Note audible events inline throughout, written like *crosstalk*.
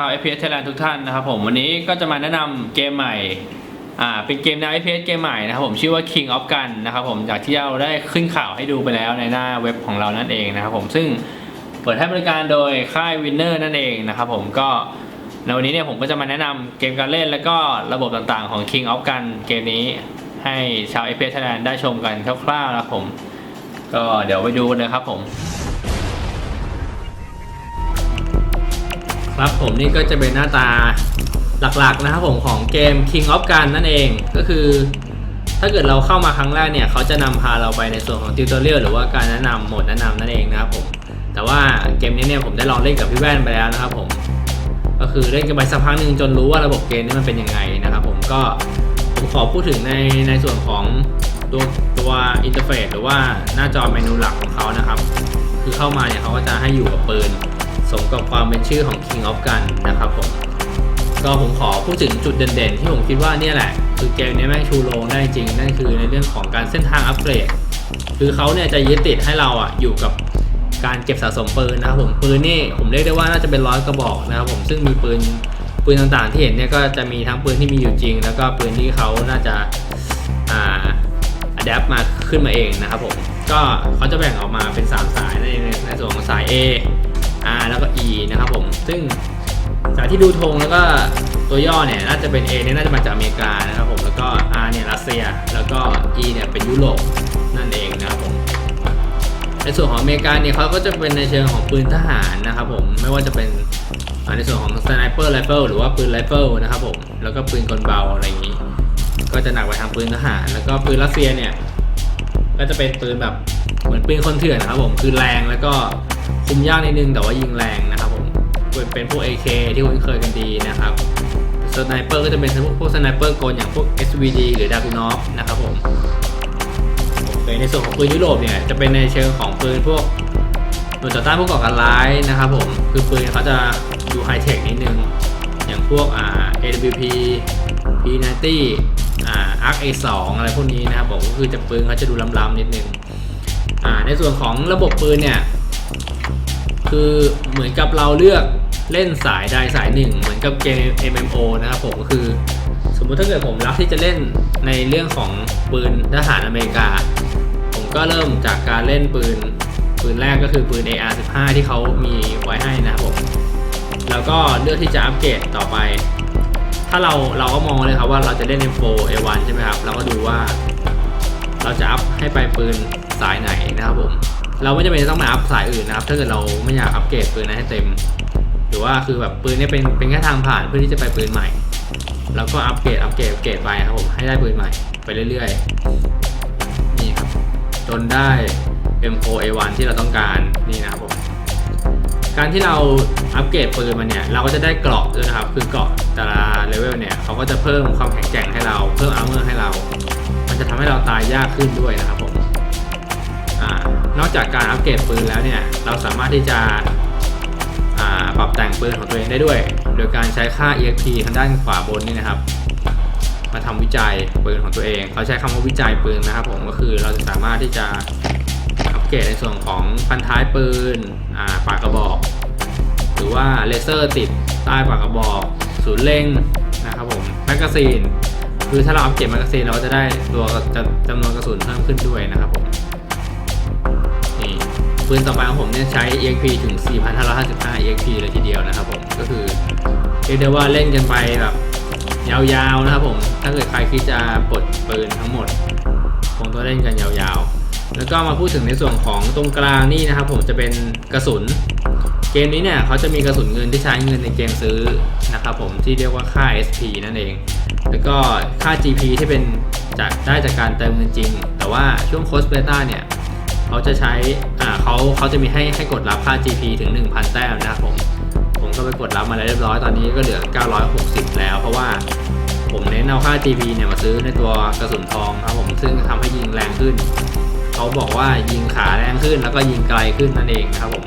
าว FPS Thailand ทุกท่านนะครับผมวันนี้ก็จะมาแนะนำเกมใหม่อ่าเป็นเกมแนว FPS เกมใหม่นะครับผมชื่อว่า King of Gun นะครับผมจากที่เราได้ขึ้นข่าวให้ดูไปแล้วในหน้าเว็บของเรานั่นเองนะครับผมซึ่งเปิดให้บริการโดยค่าย Winner นั่นเองนะครับผมก็ในวันนี้เนี่ยผมก็จะมาแนะนำเกมการเล่น แล้วก็ระบบต่างๆของ King of Gun เกมนี้ให้ชาว FPS Thailand ได้ชมกันคร่าวๆนะครับผม ก็เดี๋ยวไปดูกันเลยครับผม ครับผมนี่ก็จะเป็นหน้าตาหลักๆนะครับผมของเกม King of Gun นั่นเองก็คือ ถ้าเกิดเราเข้ามาครั้งแรกเนี่ย เขาจะนำพาเราไปในส่วนของติวตอเรียลหรือว่าการแนะนำโหมดแนะนำนั่นเองนะครับผมแต่ว่าเกมนี้เนี่ยผมได้ลองเล่นกับพี่แว่นไปแล้วนะครับผมก็คือเล่นกันไปสักพักหนึ่งจนรู้ว่าระบบเกมนี้มันเป็นยังไงนะครับผมก็ผมขอพูดถึงในในส่วนของตัวตัวอินเทอร์เฟซหรือว่าหน้าจอเมนูหลักของเขานะครับ คือเข้ามาเนี่ยเขาก็จะให้อยู่กับปืน สมกับความเป็นชื่อของ King of Gun นะครับผม ก็ผมขอพูดถึงจุดเด่นๆ ที่ผมคิดว่าเนี่ยแหละ คือเกมนี้แม่งชูโรงได้จริง นั่นคือในเรื่องของการเส้นทางอัปเกรด คือเขาเนี่ยจะยึดติดให้เราอะอยู่กับการเก็บสะสมปืนนะครับผมปืนนี่ผมเรียกได้ว่าน่าจะเป็นร้อยกระบอกนะครับผมซึ่งมีปืนปืนต่างๆ ที่เห็นเนี่ยก็จะมีทั้งปืนที่มีอยู่จริง แล้วก็ปืนที่เขาน่าจะอ่าอัดแอปมาขึ้นมาเองนะครับผมก็เขาจะแบ่งออกมาเป็น 3 สายในในส่วนของสาย A R แล้วก็ E นะครับผม ซึ่งจากที่ดูธงแล้วก็ตัวย่อเนี่ยน่าจะเป็น A เนี่ยน่าจะมาจากอเมริกานะครับผมแล้วก็ R เนี่ยรัสเซีย แล้วก็ E เนี่ยเป็นยุโรปนั่นเองนะครับผมในส่วนของอเมริกาเนี่ยเขาก็จะเป็นในเชิงของปืนทหารนะครับผมไม่ว่าจะเป็นในส่วนของสไนเปอร์ไรเฟิลหรือว่าปืนไรเฟิลนะครับผมแล้วก็ปืนกลเบาอะไรอย่างนี้ ก็จะหนักไปทางปืนทหาร แล้วก็ปืนรัสเซียเนี่ยก็จะเป็นปืนแบบเหมือนปืนคนเถื่อนนะครับผมคือแรงแล้วก็ คุมยากนิดนึงแต่ว่ายิงแรงนะครับผมเป็นพวก AK ที่คุ้นเคยกันดีนะครับสไนเปอร์ก็จะเป็นพวกพวกสไนเปอร์กลอย่างพวก SVD หรือดากูนอฟนะครับผมในส่วนของปืนยุโรปเนี่ยจะเป็นในเชิงของปืนพวกหน่วยต่อต้านผู้ก่อการร้ายนะครับผมคือปืนเขาจะดูไฮเทคนิดนึง อย่างพวกอ่า AWP P90 อ่า ARC A2 อะไรพวกนี้นะครับผมก็คือจะปืนเขาจะดูล้ำๆนิดนึงอ่าในส่วนของระบบปืนเนี่ย คือเหมือนกับเราเลือกเล่นสายใดสายหนึ่ง เหมือนกับเกม MMO นะครับผมก็คือ สมมุติถ้าเกิดผมรักที่จะเล่นในเรื่องของปืนทหารอเมริกา ผมก็เริ่มจากการเล่นปืนปืนแรกก็คือปืน AR-15 ที่เขามีไว้ให้นะครับผมแล้วก็เลือกที่จะอัปเกรดต่อไป ถ้าเราเราก็มองเลยครับว่าเราจะเล่น M4 A1 ใช่ไหมครับ เราก็ดูว่า เราจะอัพให้ไปปืนสายไหนนะครับผม เราไม่จำเป็นจะต้องมาอัพสายอื่นนะครับ ถ้าเกิดเราไม่อยากอัปเกรดปืนนั้นให้เต็ม หรือว่าคือแบบปืนเนี้เป็นเป็นแค่ทางผ่านเพื่อที่จะไปปืนใหม่เราก็อัปเกรดอัปเกรดอัปเกรดไปครับผมให้ได้ปืนใหม่ไปเรื่อยๆ นี่ครับจนได้ M4A1 ที่เราต้องการนี่นะครับผมการที่เราอัปเกรดปืนมาเนี่ยเราก็จะได้เกราะด้วยนะครับ คือเกราะแต่ละเลเวลเนี่ยเขาก็จะเพิ่มความแข็งแกร่งให้เรา เพิ่มอาร์เมอร์ให้เรา มันจะทำให้เราตายยากขึ้นด้วยนะครับผม นอกจากการอัปเกรดปืนแล้วเนี่ย เราสามารถที่จะปรับแต่งปืนของตัวเองได้ด้วย โดยการใช้ค่า EXP ทางด้านขวาบนนี่นะครับ มาทำวิจัยปืนของตัวเองเขาใช้คำว่าวิจัยปืนนะครับผมก็คือเราจะสามารถที่จะอัปเกรดในส่วนของพันท้ายปืนปากกระบอก หรือว่าเลเซอร์ติดใต้ปากกระบอกศูนย์เล็งนะครับผมแมกกาซีนคือถ้าเราอัปเกรดแมกกาซีนเราจะได้ตัวจำนวนกระสุนเพิ่มขึ้นด้วยนะครับผม ปืนต่อไปของผมเนี่ยใช้ EXP ถึง 4,555 EXP เลยทีเดียวนะครับผมก็คือเรียกได้ว่าเล่นกันไปแบบยาวๆนะครับผม ถ้าเกิดใครคิดจะปลดปืนทั้งหมด คงต้องเล่นกันยาวๆ แล้วก็มาพูดถึงในส่วนของตรงกลางนี่นะครับผมจะเป็นกระสุน เกมนี้เนี่ยเขาจะมีกระสุนเงินที่ใช้เงินในเกมซื้อนะครับผมที่เรียกว่าค่า SP นั่นเอง แล้วก็ค่า GP ที่เป็นจากได้จากการเติมเงินจริง แต่ว่าช่วงโคสเบต้าเนี่ย เขาจะใช้อ่าเขาเขาจะมีให้ให้กดรับค่า GP ถึง 1,000 แต้มนะครับผมผมก็ไปกดรับมาแล้วเรียบร้อยตอนนี้ก็เหลือ 960 แล้ว เพราะว่าผมเน้นเอาค่า GP เนี่ยมาซื้อในตัวกระสุนทองครับผมซึ่งทำให้ยิงแรงขึ้น เขาบอกว่ายิงขาแรงขึ้น แล้วก็ยิงไกลขึ้นนั่นเองครับผม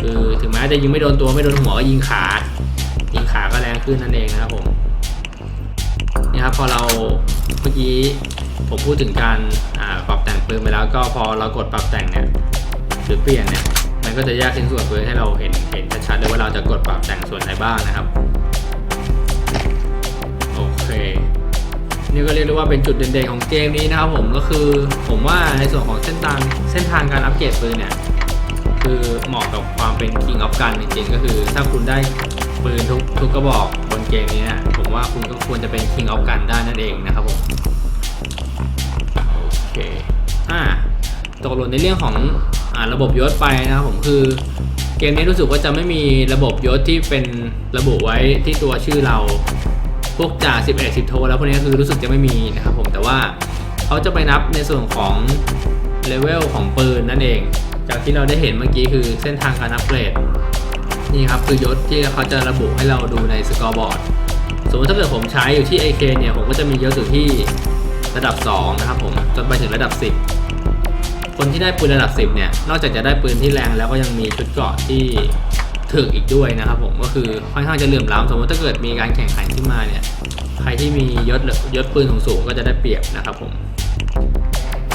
คือถึงแม้จะยิงไม่โดนตัวไม่โดนหัวก็ยิงขา ยิงขาก็แรงขึ้นนั่นเองนะครับผมนี่ครับพอเราเมื่อกี้ ผมพูดถึงการปรับแต่งปืนไปแล้วก็พอเรากดปรับแต่งเนี่ยหรือเปลี่ยนเนี่ยมันก็จะแยกชิ้นส่วนปืนให้เราเห็นเห็นชัดๆเลยว่าเราจะกดปรับแต่งส่วนไหนบ้างนะครับโอเคนี่ก็เรียกได้ว่าเป็นจุดเด่นๆของเกมนี้นะครับผมก็คือผมว่าในส่วนของเส้นทางเส้นทางการอัปเกรดปืนเนี่ยคือเหมาะกับความเป็น King of Gun จริงๆก็คือถ้าคุณได้ปืนทุกทุกกระบอกบนเกมนี้เนี่ยผมว่าคุณก็ควรจะเป็น King of Gun ได้นั่นเองนะครับผม เคอ่าตกหล่นในเรื่องของอ่าระบบยศไปนะครับผมคือเกมนี้รู้สึกว่าจะไม่มีระบบยศที่เป็นระบุไว้ที่ตัวชื่อเราพวกจ่าสิบเอ็ดสิบโทแล้วพวกนี้คือรู้สึกจะไม่มีนะครับผมแต่ว่าเขาจะไปนับในส่วนของเลเวลของปืนนั่นเอง จากที่เราได้เห็นเมื่อกี้คือเส้นทางการอัปเกรดนี่ครับคือยศที่เขาจะระบุให้เราดูในสกอร์บอร์ดสมมติถ้าเกิดผมใช้อยู่ที่ AK เนี่ยผมก็จะมียศอยู่ที่ ระดับ 2 นะครับผมจนไปถึงระดับ 10 คนที่ได้ปืนระดับ 10 เนี่ย นอกจากจะได้ปืนที่แรงแล้วก็ยังมีชุดเกราะที่ถึกอีกด้วยนะครับผมก็คือค่อนข้างจะเหลื่อมล้ำสมมติถ้าเกิดมีการแข่งขันขึ้นมาเนี่ยใครที่มียศยศปืนสูงๆก็จะได้เปรียบนะครับผม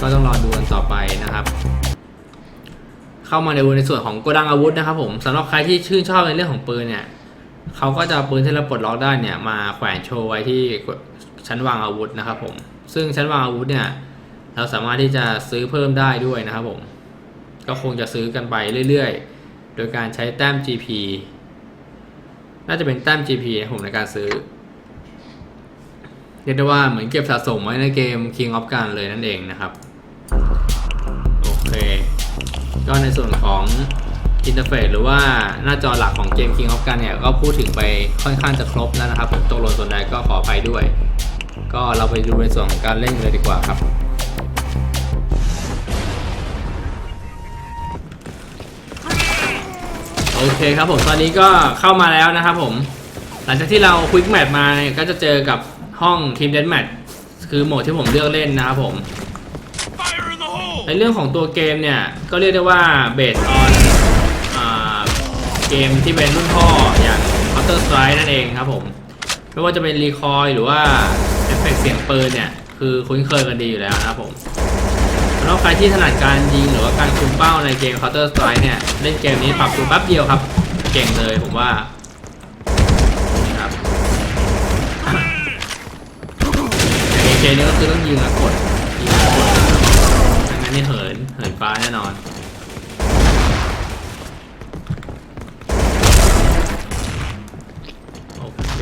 ก็ต้องรอดูกันต่อไปนะครับ เข้ามาในในส่วนของโกดังอาวุธนะครับผมสำหรับใครที่ชื่นชอบในเรื่องของปืนเนี่ยเขาก็จะปืนที่เราปลดล็อกได้เนี่ยมาแขวนโชว์ไว้ที่ชั้นวางอาวุธนะครับผม ซึ่งชั้นวางอาวุธเนี่ย เราสามารถที่จะซื้อเพิ่มได้ด้วยนะครับผม ก็คงจะซื้อกันไปเรื่อยๆ โดยการใช้แต้ม GP น่าจะเป็นแต้ม GP นะผมในการซื้อเรียกได้ว่าเหมือนเก็บสะสมไว้ในเกม King of Gun เลยนั่นเองนะครับ โอเค ก็ในส่วนของอินเทอร์เฟซหรือว่าหน้าจอหลักของเกม King of Gun เนี่ย ก็พูดถึงไปค่อนข้างจะครบแล้วนะครับตกหล่นส่วนใดก็ขออภัยด้วย ก็เราไปดูในส่วนของการเล่นกันเลยดีกว่าครับ โอเคครับผมตอนนี้ก็เข้ามาแล้วนะครับผม หลังจากที่เราควิกแมทมาเนี่ยก็จะเจอกับห้องทีมเดนแมทคือโหมดที่ผมเลือกเล่นนะครับผมในเรื่องของตัวเกมเนี่ยก็เรียกได้ว่าเบสออนเกมที่เป็นรุ่นพ่ออย่าง Counter Strike นั่นเองครับผม ไม่ว่าจะเป็นรีคอยหรือว่า เอฟเฟกต์เสียงปืนเนี่ย คือคุ้นเคยกันดีอยู่แล้วนะครับผมสำหรับใครที่ถนัดการยิงหรือว่าการคุมเป้าในเกม Counter Strike เนี่ย เล่นเกมนี้ปรับตัวแป๊บเดียวครับ เก่งเลยผมว่าครับเกมนี้ก็คือต้องยิงแล้วกดยิงแล้วกดไม่งั้นนี่เหินเหินฟ้าแน่นอน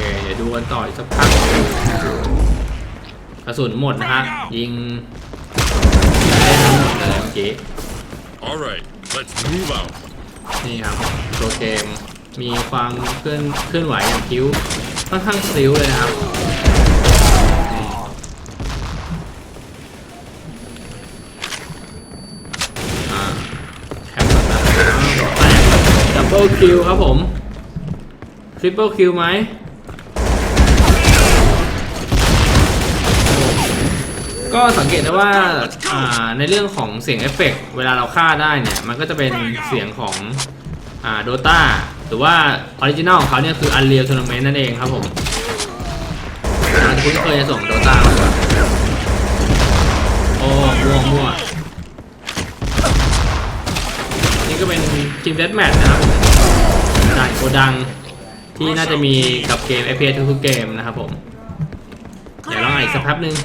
เคเดี๋ยวดูกันต่ออีกสักพักกระสุนหมดนะฮะยิงได้ทั้งหมดเลยเมื่อกี้ All right, let's move out. นี่ครับตัวเกมมีความเคลื่อนเคลื่อนไหวอย่างคิ้วค่อนข้างซิ้วเลยนะครับนี่อ่าแคปก่อนนะดับเบิลคิวครับผมทริปเปิลคิวไหม ก็สังเกตได้ว่าอ่าในเรื่องของเสียงเอฟเฟกต์เวลาเราฆ่าได้เนี่ย มันก็จะเป็นเสียงของอ่าโดตาหรือว่าออริจินอลของเขาเนี่ยคือ Unreal Tournament นั่นเองครับผมอาจจะคุ้นเคยส่งโดตามาโอ้มั่วมั่วนี่ก็เป็นทีมเด t แมทนะครับผมด่านโกดังที่น่าจะมีกับเกม FPS ทุกๆเกมนะครับผม เดี๋ยวลองอ่านอีกสักแป๊บนึง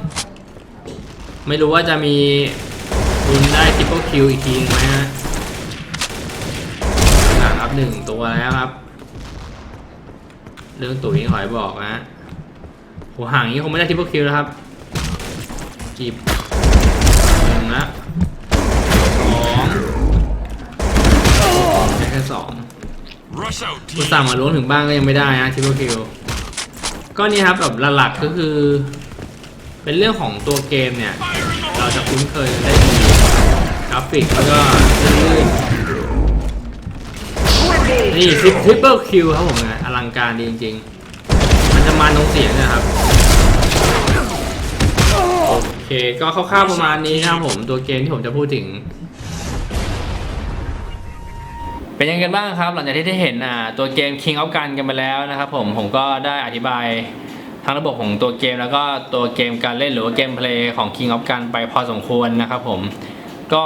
ไม่รู้ว่าจะมีรุนได้ทิปเปิลคิวอีกทีไหมฮะอ่าครับหนึ่งตัวแล้วครับ เรื่องตุ๋ยขอยบอกนะหห่างอย่างนี้คงไม่ได้ทิปเปิลคิวแล้วครับ จีบหนึ่งละสองได้แค่สอง Rush out, อุต team. ส่าห์มาล้วงถึงบ้านก็ยังไม่ได้นะทิปเปิลคิวก็นี่ครับแบบหลักๆก็คือ เป็นเรื่องของตัวเกมเนี่ย เราจะคุ้นเคยได้ดีกราฟิกแล้วก็ลื่นๆนี่ทริปเปิลคิวครับผมนะอลังการดีจริง ๆ มันจะมาตรงเสียงนะครับโอเคก็คร่าวๆประมาณนี้นะครับผมตัวเกมที่ผมจะพูดถึงเป็นยังไงกันบ้างครับ หลังจากที่ได้เห็นอ่าตัวเกม King of Gun กันไปแล้วนะครับผมผมก็ได้อธิบาย ทั้งระบบของตัวเกมแล้วก็ตัวเกมการเล่นหรือว่าเกมเพลย์ของ King of Gun ไปพอสมควรนะครับผมก็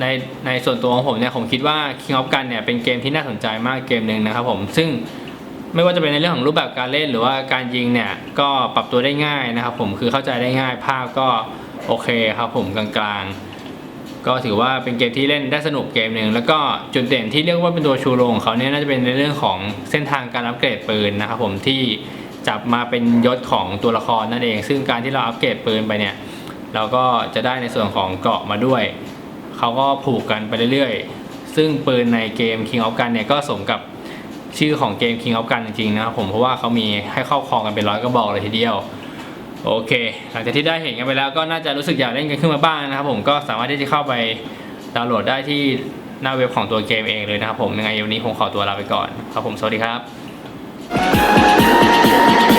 ในในส่วนตัวของผมเนี่ยผมคิดว่า King of Gun เนี่ยเป็นเกมที่น่าสนใจมากเกมหนึ่งนะครับผมซึ่งไม่ว่าจะเป็นในเรื่องของรูปแบบการเล่นหรือว่าการยิงเนี่ยก็ปรับตัวได้ง่ายนะครับผมคือเข้าใจได้ง่ายภาพก็โอเคครับผมกลางๆ ก็ถือว่าเป็นเกมที่เล่นได้สนุกเกมหนึ่งแล้วก็จุดเด่นที่เรียกว่าเป็นตัวชูโรงของเขาเนี่ยน่าจะเป็นในเรื่องของเส้นทางการอัปเกรดปืนนะครับผมที่ จับมาเป็นยศของตัวละครนั่นเอง ซึ่งการที่เราอัปเกรดปืนไปเนี่ย เราก็จะได้ในส่วนของเกราะมาด้วย เขาก็ผูกกันไปเรื่อยๆ ซึ่งปืนในเกม King of Gun เนี่ยก็สมกับชื่อของเกม King of Gun จริงๆนะครับผมเพราะว่าเขามีให้ครอบครองกันเป็นร้อยกระบอกเลยทีเดียว โอเค หลังจากที่ได้เห็นกันไปแล้วก็น่าจะรู้สึกอยากเล่นกันขึ้นมาบ้างนะครับผมก็สามารถที่จะเข้าไปดาวน์โหลดได้ที่หน้าเว็บของตัวเกมเองเลยนะครับผมยังไงวันนี้ผมขอตัวลาไปก่อนครับผมสวัสดีครับ Yeah. *laughs*